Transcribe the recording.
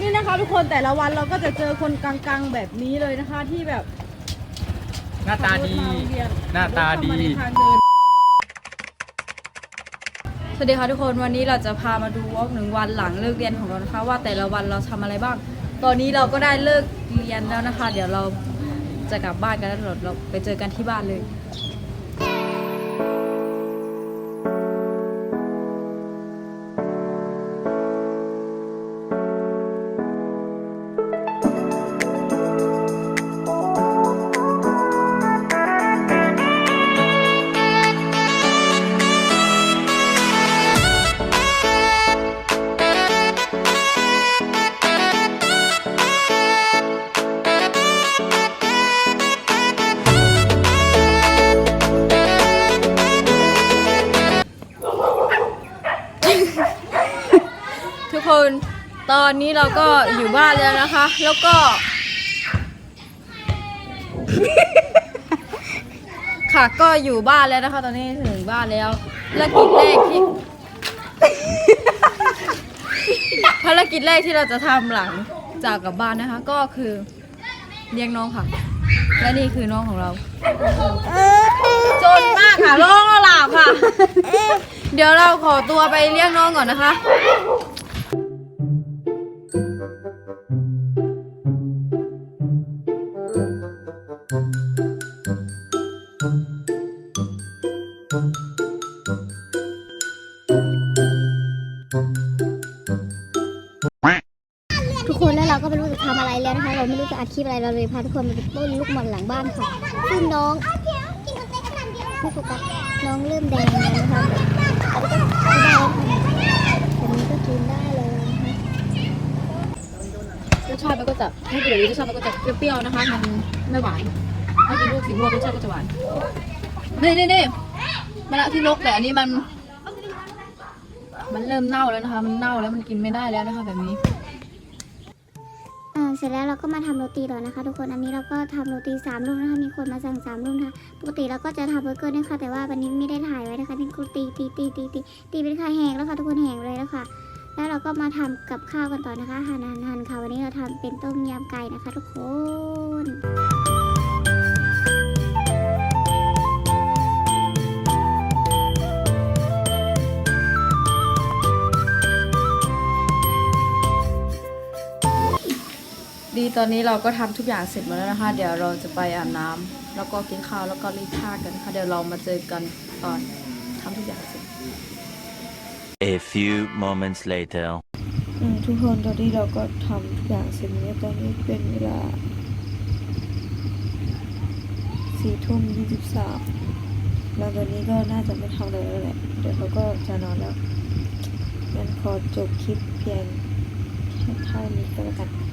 นี่นะคะทุกคนแต่ละวันเราก็จะเจอคนกังๆแบบนี้เลยนะคะที่แบบหน้าตาดี ขับรถมโรงเรียนหน้าตาดีรถเข้มในทางเดินสวัสดีค่ะทุกคนวันนี้เราจะพามาดูวอล์กหนึ่งวันหลังเลิกเรียนของเรานะคะว่าแต่ละวันเราทำอะไรบ้าง ตอนนี้เราก็ได้เลิกเรียนแล้วนะคะ เดี๋ยวเราจะกลับบ้านกันแล้วเดี๋ยวเราไปเจอกันที่บ้านเลย ทุกคนตอนนี้เราก็อยู่บ้านแล้วนะคะ แล้วก็ ค่ะก็อยู่บ้านแล้วนะคะ ตอนนี้ถึงบ้านแล้วภารกิจแรกที่ ภารกิจแรกที่เราจะทำหลังจากกลับบ้านนะคะ ก็คือเลี้ยงน้องค่ะ และนี่คือน้องของเรา จนมากค่ะร้องหลับค่ะ เดี๋ยวเราขอตัวไปเลี้ยงน้องก่อนนะคะ ทุกคนแล้วเราก็ไม่รู้จะทำอะไรแล้วนะคะ เราไม่รู้จะอัดคลิปอะไรเราเลยพาทุกคนมาดูต้นลูกหม่อนหลังบ้านค่ะซึ่งน้องไม่โฟกัสน้องเริ่มแดงแล้วนะคะ รสชาติมันก็จะถ้าเกิดรสชาติมันก็จะเปรี้ยวๆนะคะ มันไม่หวานถ้ากินลูกสีม่วงรสชาติก็จะหวานนี่นี่นี่มะละที่นกแต่อันนี้มัน มันเริ่มเน่าแล้วนะคะ มันเน่าแล้วมันกินไม่ได้แล้วนะคะ แบบนี้ เสร็จแล้วเราก็มาทำโรตีต่อนะคะ ทุกคนอันนี้เราก็ทำโรตีสามลูกนะคะมีคนมาสั่งสามลูกนะคะปกติเราก็จะทำเบอร์เกอร์นะคะแต่ว่าวันนี้ไม่ได้ถ่ายไว้นะคะนี่คือตีตีตีตีตีตีเป็นไข่แห้งแล้วค่ะทุกคนแห้งเลยแล้วค่ะ แล้วเราก็มาทำกับข้าวกันต่อนะคะหั่นหั่นฮันค่ะวันนี้เราทำเป็นต้มยำไก่นะคะ ทุกคน ดีตอนนี้เราก็ทำทุกอย่างเสร็จหมดแล้วนะคะ เดี๋ยวเราจะไปอาบน้ำแล้วก็กินข้าวแล้วก็รีดผ้ากันนะคะเดี๋ยวเรามาเจอกันตอนทำทุกอย่างเสร็จ A few moments later. อืมทุกคนตอนนี้เราก็ทำทุกอย่างเสร็จแล้วตอนนี้เป็นเวลาสี่ทุ่มยี่สิบสามแล้วตอนนี้ก็น่าจะไม่ทำอะไรแล้วแหละ เดี๋ยวเขาก็จะนอนแล้วงั้นขอจบคลิปเพียงแค่เท่านี้ก็แล้วกัน